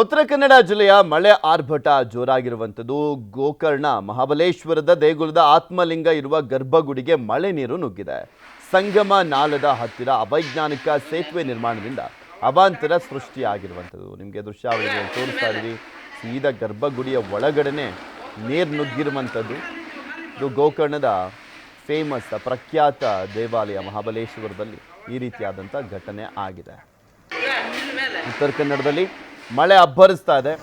ಉತ್ತರ ಕನ್ನಡ ಜಿಲ್ಲೆಯ ಮಳೆ ಆರ್ಭಟ ಜೋರಾಗಿರುವಂಥದ್ದು. ಗೋಕರ್ಣ, ಮಹಾಬಲೇಶ್ವರದ ದೇಗುಲದ ಆತ್ಮಲಿಂಗ ಇರುವ ಗರ್ಭಗುಡಿಗೆ ಮಳೆ ನೀರು ನುಗ್ಗಿದೆ. ಸಂಗಮ ನಾಲದ ಹತ್ತಿರ ಅವೈಜ್ಞಾನಿಕ ಸೇತುವೆ ನಿರ್ಮಾಣದಿಂದ ಅವಾಂತರ ಸೃಷ್ಟಿಯಾಗಿರುವಂಥದ್ದು. ನಿಮಗೆ ದೃಶ್ಯಾವಳಿ ತೋರಿಸ್ತಾ ಇದ್ದೀವಿ. ಸೀದಾ ಗರ್ಭಗುಡಿಯ ಒಳಗಡೆನೆ ನೀರು ನುಗ್ಗಿರುವಂಥದ್ದು. ಇದು ಗೋಕರ್ಣದ ಫೇಮಸ್, ಪ್ರಖ್ಯಾತ ದೇವಾಲಯ ಮಹಾಬಲೇಶ್ವರದಲ್ಲಿ ಈ ರೀತಿಯಾದಂಥ ಘಟನೆ ಆಗಿದೆ. ಉತ್ತರ ಕನ್ನಡದಲ್ಲಿ ಮಳೆ ಅಬ್ಬರಿಸ್ತಾ ಇದೆ.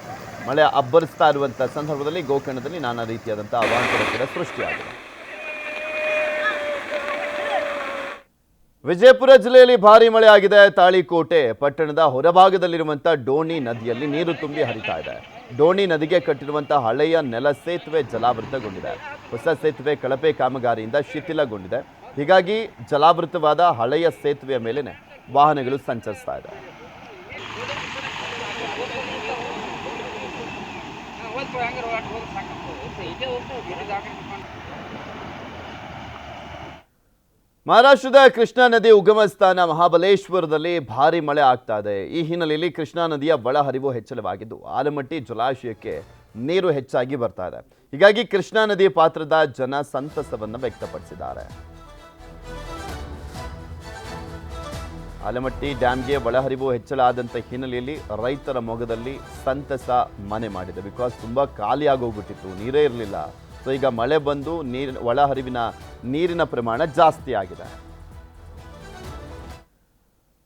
ಮಳೆ ಅಬ್ಬರಿಸ್ತಾ ಇರುವಂಥ ಸಂದರ್ಭದಲ್ಲಿ ಗೋಕರ್ಣದಲ್ಲಿ ನಾನಾ ರೀತಿಯಾದಂಥ ಅವಾಂತರ ಕೂಡ ಸೃಷ್ಟಿಯಾಗಿದೆ. ವಿಜಯಪುರ ಜಿಲ್ಲೆಯಲ್ಲಿ ಭಾರಿ ಮಳೆ ಆಗಿದೆ. ತಾಳಿಕೋಟೆ ಪಟ್ಟಣದ ಹೊರಭಾಗದಲ್ಲಿರುವಂಥ ಡೋಣಿ ನದಿಯಲ್ಲಿ ನೀರು ತುಂಬಿ ಹರಿತಾ ಇದೆ. ಡೋಣಿ ನದಿಗೆ ಕಟ್ಟಿರುವಂತಹ ಹಳೆಯ ನೆಲ ಸೇತುವೆ ಜಲಾವೃತಗೊಂಡಿದೆ. ಹೊಸ ಸೇತುವೆ ಕಳಪೆ ಕಾಮಗಾರಿಯಿಂದ ಶಿಥಿಲಗೊಂಡಿದೆ. ಹೀಗಾಗಿ ಜಲಾವೃತವಾದ ಹಳೆಯ ಸೇತುವೆಯ ಮೇಲೇನೆ ವಾಹನಗಳು ಸಂಚರಿಸ್ತಾ ಇದೆ. ಮಹಾರಾಷ್ಟ್ರದ ಕೃಷ್ಣಾ ನದಿ ಉಗಮ ಸ್ಥಾನ ಮಹಾಬಲೇಶ್ವರದಲ್ಲಿ ಭಾರಿ ಮಳೆ ಆಗ್ತಾ ಇದೆ. ಈ ಹಿನ್ನೆಲೆಯಲ್ಲಿ ಕೃಷ್ಣಾ ನದಿಯ ಒಳಹರಿವು ಹೆಚ್ಚಳವಾಗಿದ್ದು, ಆಲಮಟ್ಟಿ ಜಲಾಶಯಕ್ಕೆ ನೀರು ಹೆಚ್ಚಾಗಿ ಬರ್ತಾ ಇದೆ. ಹೀಗಾಗಿ ಕೃಷ್ಣಾ ನದಿ ಪಾತ್ರದ ಜನ ಸಂತಸವನ್ನು ವ್ಯಕ್ತಪಡಿಸಿದ್ದಾರೆ. ಆಲಮಟ್ಟಿ ಡ್ಯಾಮ್ಗೆ ಒಳಹರಿವು ಹೆಚ್ಚಳ ಆದಂಥ ಹಿನ್ನೆಲೆಯಲ್ಲಿ ರೈತರ ಮೊಗದಲ್ಲಿ ಸಂತಸ ಮನೆ ಮಾಡಿದೆ. ಬಿಕಾಸ್ ತುಂಬ ಖಾಲಿಯಾಗಿ ಆಗೋಗ್ಬಿಟ್ಟಿತ್ತು, ನೀರೇ ಇರಲಿಲ್ಲ. ಸೊ ಈಗ ಮಳೆ ಬಂದು ನೀರಿನ, ಒಳಹರಿವಿನ ನೀರಿನ ಪ್ರಮಾಣ ಜಾಸ್ತಿ ಆಗಿದೆ.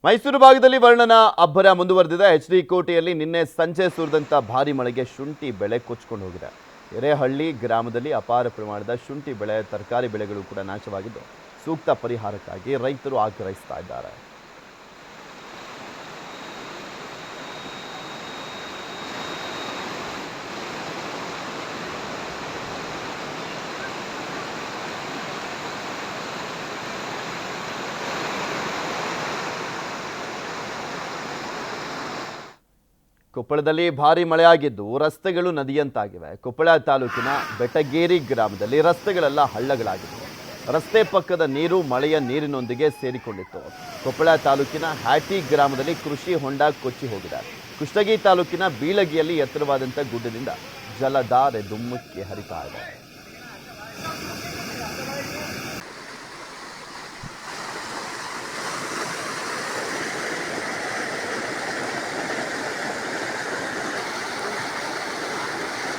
ಮೈಸೂರು ಭಾಗದಲ್ಲಿ ವರ್ಣನ ಅಬ್ಬರ ಮುಂದುವರೆದಿದೆ. ಎಚ್ ಡಿ ಕೋಟೆಯಲ್ಲಿ ನಿನ್ನೆ ಸಂಜೆ ಸುರಿದಂಥ ಭಾರಿ ಮಳೆಗೆ ಶುಂಠಿ ಬೆಳೆ ಕೊಚ್ಕೊಂಡು ಹೋಗಿದೆ. ಎರೆಹಳ್ಳಿ ಗ್ರಾಮದಲ್ಲಿ ಅಪಾರ ಪ್ರಮಾಣದ ಶುಂಠಿ ಬೆಳೆ, ತರಕಾರಿ ಬೆಳೆಗಳು ಕೂಡ ನಾಶವಾಗಿದ್ದು, ಸೂಕ್ತ ಪರಿಹಾರಕ್ಕಾಗಿ ರೈತರು ಆಗ್ರಹಿಸ್ತಾ ಇದ್ದಾರೆ. ಕೊಪ್ಪಳದಲ್ಲಿ ಭಾರಿ ಮಳೆಯಾಗಿದ್ದು ರಸ್ತೆಗಳು ನದಿಯಂತಾಗಿವೆ. ಕೊಪ್ಪಳ ತಾಲೂಕಿನ ಬೆಟಗೇರಿ ಗ್ರಾಮದಲ್ಲಿ ರಸ್ತೆಗಳೆಲ್ಲ ಹಳ್ಳಗಳಾಗಿವೆ. ರಸ್ತೆ ಪಕ್ಕದ ನೀರು ಮಳೆಯ ನೀರಿನೊಂದಿಗೆ ಸೇರಿಕೊಂಡಿತ್ತು. ಕೊಪ್ಪಳ ತಾಲೂಕಿನ ಹ್ಯಾಟಿ ಗ್ರಾಮದಲ್ಲಿ ಕೃಷಿ ಹೊಂಡ ಕೊಚ್ಚಿ ಹೋಗಿದೆ. ಕುಷ್ಟಗಿ ತಾಲೂಕಿನ ಬೀಳಗಿಯಲ್ಲಿ ಎತ್ತರವಾದಂಥ ಗುಡ್ಡದಿಂದ ಜಲಧಾರೆ ದುಮ್ಮುಕ್ಕಿ ಹರಿತಾ ಇದೆ.